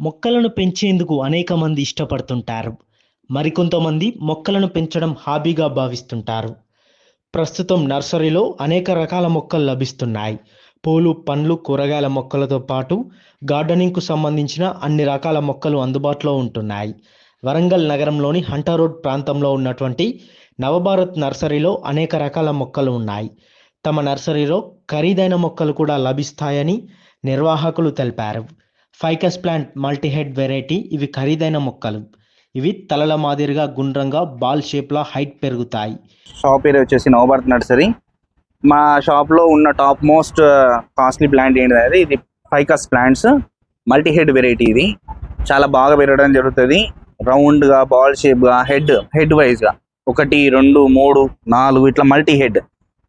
మొక్కలను పెంచేందుకు అనేక మంది ఇష్టపడుతుంటారు. మరికొంతమంది మొక్కలను పెంచడం హాబీగా భావిస్తుంటారు. ప్రస్తుతం నర్సరీలో అనేక రకాల మొక్కలు లభిస్తున్నాయి. పూలు పండ్లు కూరగాయల మొక్కలతో పాటు గార్డెనింగ్కు సంబంధించిన అన్ని రకాల మొక్కలు అందుబాటులో ఉంటున్నాయి. వరంగల్ నగరంలోని హంటర్ రోడ్ ప్రాంతంలో ఉన్నటువంటి నవభారత్ నర్సరీలో అనేక రకాల మొక్కలు ఉన్నాయి. తమ నర్సరీలో ఖరీదైన మొక్కలు కూడా లభిస్తాయని నిర్వాహకులు తెలిపారు. ఫైకస్ ప్లాంట్ మల్టీహెడ్ వెరైటీ ఇవి ఖరీదైన మొక్కలు. ఇవి తలల మాదిరిగా గుండ్రంగా బాల్ షేప్లో హైట్ పెరుగుతాయి. షాప్ పేరు వచ్చేసి నవభారత్ నర్సరీ. మా షాప్లో ఉన్న టాప్ మోస్ట్ కాస్ట్లీ ప్లాంట్ ఏంటంటే ఇది ficus plants. Multi head variety ఇది. చాలా బాగా పెరగడం జరుగుతుంది. రౌండ్గా బాల్ షేప్గా హెడ్ హెడ్ వైజ్గా. ఒకటి రెండు మూడు నాలుగు ఇట్లా మల్టీ హెడ్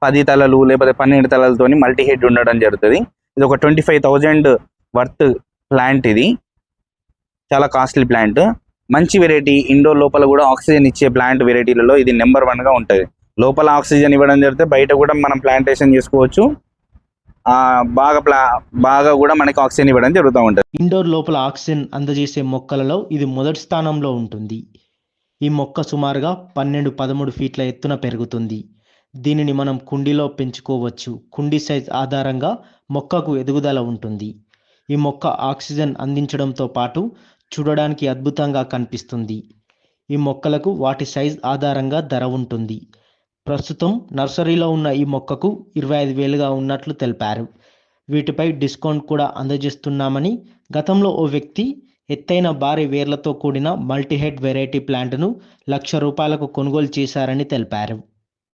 పది తలలు లేకపోతే పన్నెండు తలలతోని మల్టీ హెడ్ ఉండడం జరుగుతుంది. ఇది ఒక twenty five thousand worth plant ఇది. చాలా కాస్ట్లీ ప్లాంట్. మంచి వెరైటీ ఇండోర్ లోపల కూడా ఆక్సిజన్ ఇచ్చే ప్లాంట్ వెరైటీలలో ఇది నెంబర్ వన్గా ఉంటుంది. లోపల ఆక్సిజన్ ఇవ్వడం జరిగితే బయట కూడా మనం ప్లాంటేషన్ చేసుకోవచ్చు. ఆ బాగా ప్లా బాగా కూడా మనకి ఆక్సిజన్ ఇవ్వడం జరుగుతూ ఉంటుంది. ఇండోర్ లోపల ఆక్సిజన్ అందజేసే మొక్కలలో ఇది మొదటి స్థానంలో ఉంటుంది. ఈ మొక్క సుమారుగా పన్నెండు పదమూడు ఫీట్ల ఎత్తున పెరుగుతుంది. దీనిని మనం కుండీలో పెంచుకోవచ్చు. కుండీ సైజ్ ఆధారంగా మొక్కకు ఎదుగుదల ఉంటుంది. ఈ మొక్క ఆక్సిజన్ అందించడంతో పాటు చూడడానికి అద్భుతంగా కనిపిస్తుంది. ఈ మొక్కలకు వాటి సైజ్ ఆధారంగా ధర ఉంటుంది. ప్రస్తుతం నర్సరీలో ఉన్న ఈ మొక్కకు ఇరవై ఐదు వేలుగా ఉన్నట్లు తెలిపారు. వీటిపై డిస్కౌంట్ కూడా అందజేస్తున్నామని గతంలో ఓ వ్యక్తి ఎత్తైన భారీ వేర్లతో కూడిన మల్టీహెడ్ వెరైటీ ప్లాంట్ను లక్ష రూపాయలకు కొనుగోలు చేశారని తెలిపారు.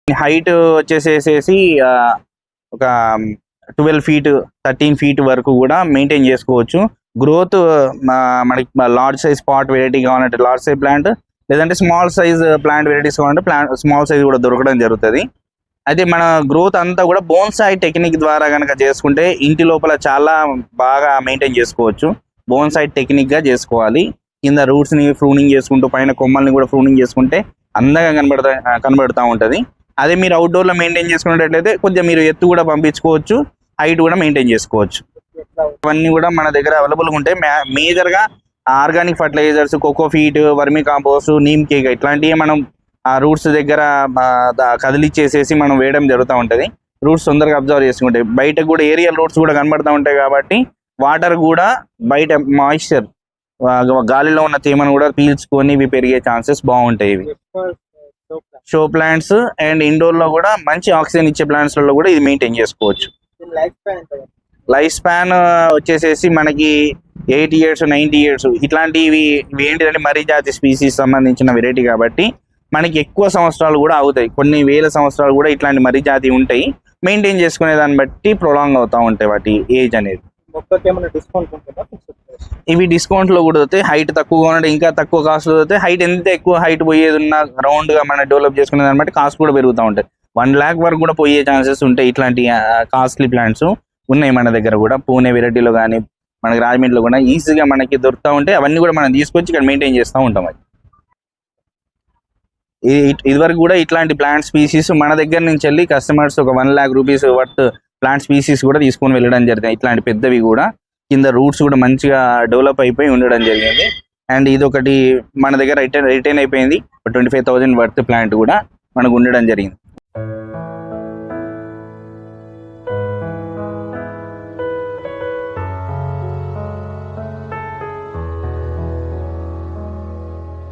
హైట్ వచ్చేసేసేసి ఒక ట్వెల్వ్ ఫీట్ థర్టీన్ ఫీట్ వరకు కూడా మెయింటైన్ చేసుకోవచ్చు. గ్రోత్ మనకి లార్జ్ సైజ్ పాట్ వెరైటీ కావాలంటే లార్జ్ సైజ్ ప్లాంట్ లేదంటే స్మాల్ సైజ్ ప్లాంట్ వెరైటీస్ కావాలంటే ప్లాంట్ స్మాల్ సైజ్ కూడా దొరకడం జరుగుతుంది. అయితే మన గ్రోత్ అంతా కూడా బోన్సాయి టెక్నిక్ ద్వారా కనుక చేసుకుంటే ఇంటి లోపల చాలా బాగా మెయింటైన్ చేసుకోవచ్చు. బోన్సాయి టెక్నిక్గా చేసుకోవాలి. కింద రూట్స్ని చేసుకుంటూ పైన కొమ్మల్ని కూడా ఫ్రూనింగ్ చేసుకుంటే అందంగా కనబడతా కనబడుతూ ఉంటది. అదే మీరు అవుట్డోర్లో మెయింటైన్ చేసుకున్నట్లయితే కొద్దిగా మీరు ఎత్తు కూడా పంపించుకోవచ్చు. హైట్ కూడా మెయింటైన్ చేసుకోవచ్చు. ఇవన్నీ కూడా మన దగ్గర అవైలబుల్ ఉంటాయి మేజర్గా organic fertilizers coco peat vermi compost neem cake ఇట్లాంటివి మనం ఆ రూట్స్ దగ్గర కదిలిచ్చేసేసి మనం వేయడం జరుగుతూ ఉంటది. రూట్స్ తొందరగా అబ్జర్వ్ చేసుకుంటాయి బయట కూడా ఏరియల్ రూట్స్ కూడా కనబడుతూ ఉంటాయి కాబట్టి వాటర్ కూడా బయట మాయిశ్చర్ గాలిలో ఉన్న తేమను కూడా పీల్చుకొని ఇవి పెరిగే ఛాన్సెస్ బాగుంటాయి ఇవి. షో ప్లాంట్స్ అండ్ ఇండోర్లో కూడా మంచి ఆక్సిజన్ ఇచ్చే ప్లాంట్స్లలో కూడా ఇది మెయింటైన్ చేసుకోవచ్చు. లైఫ్ స్పాన్ వచ్చేసేసి మనకి ఎయిట్ ఇయర్స్ నైన్టీ ఇయర్స్. ఇట్లాంటివి ఇవి ఏంటిదంటే మరీ జాతి స్పీసీస్ సంబంధించిన వెరైటీ కాబట్టి మనకి ఎక్కువ సంవత్సరాలు కూడా అవుతాయి కొన్ని వేల సంవత్సరాలు కూడా ఇట్లాంటి మరీ జాతి ఉంటాయి. మెయింటైన్ చేసుకునే దాన్ని బట్టి ప్రొలాంగ్ అవుతా ఉంటాయి వాటి ఏజ్ అనేది. ఇవి డిస్కౌంట్లో కూడా వస్తాయి హైట్ తక్కువగా ఉంటే ఇంకా తక్కువ కాస్ట్ వస్తాయి హైట్ ఎంత ఎక్కువ హైట్ పోయేది ఉన్న రౌండ్గా మనం డెవలప్ చేసుకునే దాన్ని బట్టి కాస్ట్ కూడా పెరుగుతూ ఉంటాయి. వన్ ల్యాక్ వరకు కూడా పోయే ఛాన్సెస్ ఉంటాయి ఇట్లాంటి కాస్ట్లీ ప్లాంట్స్ ఉన్నాయి మన దగ్గర కూడా. పూణే వెరైటీలో కానీ మనకి రాజమండ్రిలో కూడా ఈజీగా మనకి దొరుకుతూ ఉంటాయి అవన్నీ కూడా మనం తీసుకొచ్చి ఇక్కడ మెయింటైన్ చేస్తూ ఉంటాం అది. ఇది- ఇదివరకు కూడా ఇట్లాంటి ప్లాంట్ స్పీసీస్ మన దగ్గర నుంచి వెళ్ళి కస్టమర్స్ ఒక one lakh rupees worth plant species కూడా తీసుకొని వెళ్ళడం జరిగింది. ఇట్లాంటి పెద్దవి కూడా కింద రూట్స్ కూడా మంచిగా డెవలప్ అయిపోయి ఉండడం జరిగింది. అండ్ ఇది ఒకటి మన దగ్గర రిటర్న్ రిటైన్ అయిపోయింది. Twenty five thousand worth plant కూడా మనకు ఉండడం జరిగింది.